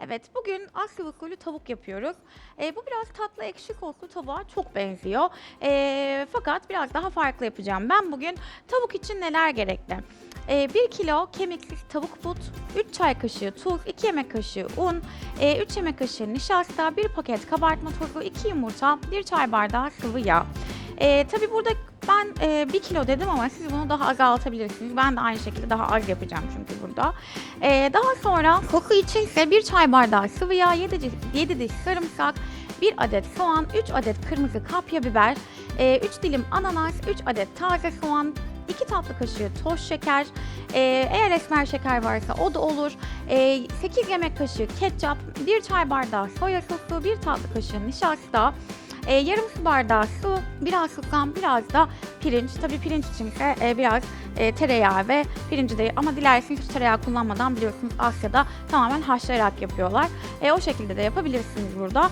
Evet, bugün usulü tavuk yapıyoruz. Ee, bu biraz tatlı ekşi soslu tavuğa çok benziyor. Ee, fakat biraz daha farklı yapacağım. Ben bugün tavuk için neler gerekli? 1 kilo kemiksiz tavuk but, 3 çay kaşığı tuz, 2 yemek kaşığı un, 3 yemek kaşığı nişasta, 1 paket kabartma tozu, 2 yumurta, 1 çay bardağı sıvı yağ. Ee, tabii burada ben 1 kilo dedim ama siz bunu daha azaltabilirsiniz. Ben de aynı şekilde daha az yapacağım çünkü burada. Ee, daha sonra koku için ise 1 çay bardağı sıvı yağ, 7, diş- 7 diş sarımsak, 1 adet soğan, 3 adet kırmızı kapya biber, 3 dilim ananas, 3 adet taze soğan, 2 tatlı kaşığı toz şeker, ee, eğer esmer şeker varsa o da olur. Ee, 8 yemek kaşığı ketçap, 1 çay bardağı soya sosu, 1 tatlı kaşığı nişasta, ee, yarım su bardağı su, biraz susam, biraz da pirinç. Tabii pirinç için ise e, biraz e, tereyağı ve pirinci de ama dilerseniz hiç tereyağı kullanmadan biliyorsunuz Asya'da tamamen haşlayarak yapıyorlar. E, o şekilde de yapabilirsiniz burada.